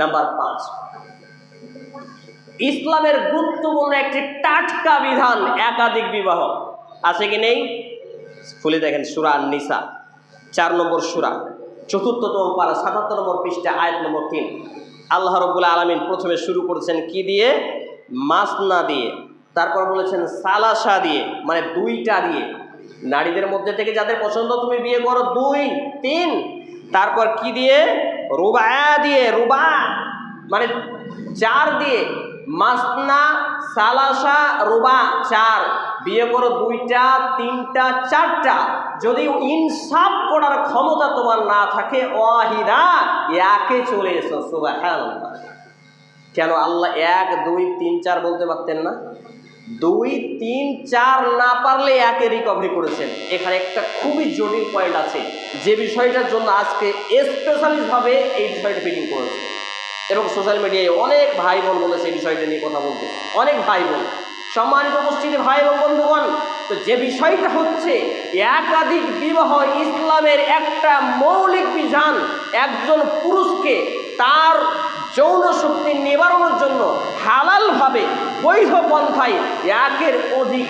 Number পাঁচ। ইসলামের গুরুত্বপূর্ণ একটি টাটকা বিধান একাধিক বিবাহ। আছে কি নেই? খুলে দেখেন সুরা নিসা, চার নম্বর সুরা, চতুর্থতম পারা, সাতাত্তর নম্বর পৃষ্ঠা, আয়াত নম্বর তিন। আল্লাহ রবুল্লা আলমিন প্রথমে শুরু করেছেন কি দিয়ে? মাসনা দিয়ে। তারপর বলেছেন সালাসা দিয়ে মানে দুইটা দিয়ে। নারীদের মধ্যে থেকে যাদের পছন্দ তুমি বিয়ে করো, দুই, তিন। তারপর কি দিয়ে? রুবা দিয়ে, রুবা মানে চার দিয়ে। মাসনা, সালাসা, রুবা চার। বিয়ে করো দুইটা, তিনটা, চারটা। যদি ইনসাফ করার ক্ষমতা তোমার না থাকে, ওয়াহিদা, একে চলে এসো, সুবহানাল্লাহ। কেন আল্লাহ এক, দুই, তিন, চার বলতে পারতেন না? দুই, তিন, চার না পারলে একে রিকভারি করেছেন। এখানে একটা খুবই জটিল পয়েন্ট আছে। যে বিষয়টার জন্য আজকে স্পেশালিস্টভাবে এই বিষয়টা ফিটিং করেছে। এবং সোশ্যাল মিডিয়ায় অনেক ভাই বোন বলেছে এই বিষয়টা নিয়ে কথা বলতে অনেক ভাই বোন। সম্মানিত উপস্থিতি ভাই এবং বন্ধুগণ, তো যে বিষয়টা হচ্ছে, একাধিক বিবাহ ইসলামের একটা মৌলিক বিধান, একজন পুরুষকে তার যৌন শক্তি নিবারণের জন্য হালালভাবে বৈধ পন্থায় একের অধিক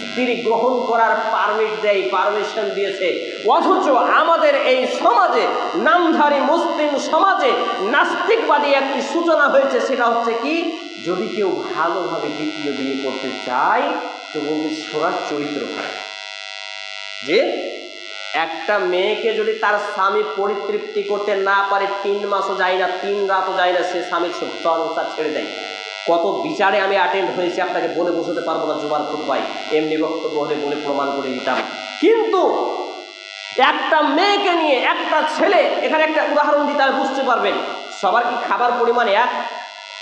স্ত্রী গ্রহণ করার পারমিট দেয় পারমিশন দিয়েছে। অথচ আমাদের এই সমাজে, নামধারী মুসলিম সমাজে নাস্তিকবাদী একটি সূচনা হয়েছে, সেটা হচ্ছে কি? যদি কেউ ভালোভাবে দ্বিতীয় বিয়ে করতে চায়, তো বলবে সোনার চরিত্র যে একটা মেয়েকে যদি তার স্বামী পরিতৃপ্তি করতে না পারে, তিন মাসও যায় না, তিন রাতও যায় না, সে স্বামী সংসার ছেড়ে দেয়। কত বিচারে আমি অ্যাটেন্ড হয়েছি, আপনাকে বলে বসাতে পারব না জোবার পাই এমনি বক্তব্য হলে বলে প্রমাণ করে দিতাম। কিন্তু একটা মেয়েকে নিয়ে একটা ছেলে, এখানে একটা উদাহরণ দিতে আমি বুঝতে পারবেন, সবার কি খাবার পরিমাণ এক?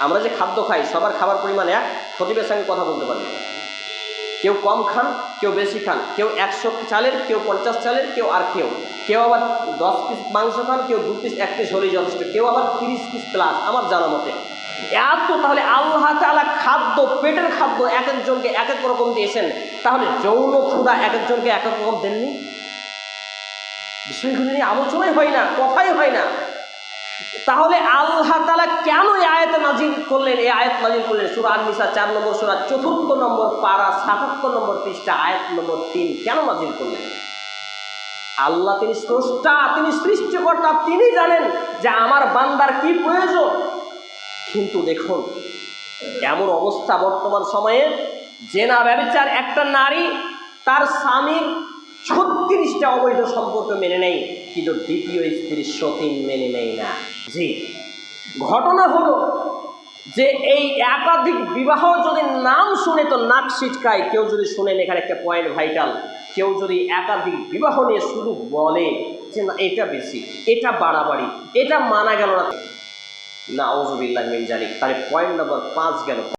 আমরা যে খাদ্য খাই, সবার খাবার পরিমাণ এক? খতিবের সঙ্গে কথা বলতে পারবেন। কেউ কম খান, কেউ বেশি খান, কেউ একশো চালের, কেউ পঞ্চাশ চালের, কেউ আর কেউ। কেউ আবার দশ পিস মাংস খান, কেউ দু পিস এক পিস হলেই যথেষ্ট। কেউ আবার তিরিশ পিস প্লাস আমার জানা মতে। এত তাহলে আল্লাহ তালা খাদ্য, পেটের খাদ্য এক একজনকে এক এক রকম দিয়েছেন। তাহলে যৌন ক্ষুদা এক একজনকে এক এক রকম দেননি? বিষয়গুলি নিয়ে আলোচনাই হয় না, কথাই হয় না। তাহলে আল্লাহ তালা কেন এই আয়াত নাজিল করলেন? এই আয়াত নাজিল করলেন সুরা আননিসা চার নম্বর, সুরা চতুর্থ নম্বর, পারা সাতাত্তর নম্বর পৃষ্ঠা, আয়াত নম্বর তিন। কেন নাজিল করলেন? আল্লাহ তিনি স্রষ্টা, তিনি সৃষ্টিকর্তা, তিনি জানেন যে আমার বান্দার কি প্রয়োজন। কিন্তু দেখুন, এমন অবস্থা বর্তমান সময়ে, জেনা ব্যবচার একটা নারী, তার স্বামীর ছত্রিশটা অবৈধ সম্পর্ক মেনে নেই, কিন্তু দ্বিতীয় স্ত্রীর সতীন মেনে নেই না। জি। ঘটনা হলো যে এই একাধিক বিবাহ যদি নাম শুনে তো নাক ছিটকায়, কেউ যদি শুনেন এখানে একটা পয়েন্ট ভাইটাল কেউ যদি একাধিক বিবাহ নিয়ে শুধু বলে যে না, এটা বেশি, এটা বাড়াবাড়ি, এটা মানা গেল না। না ওজবিল্লাহ জানি তাহলে পয়েন্ট নাম্বার পাঁচ গেল।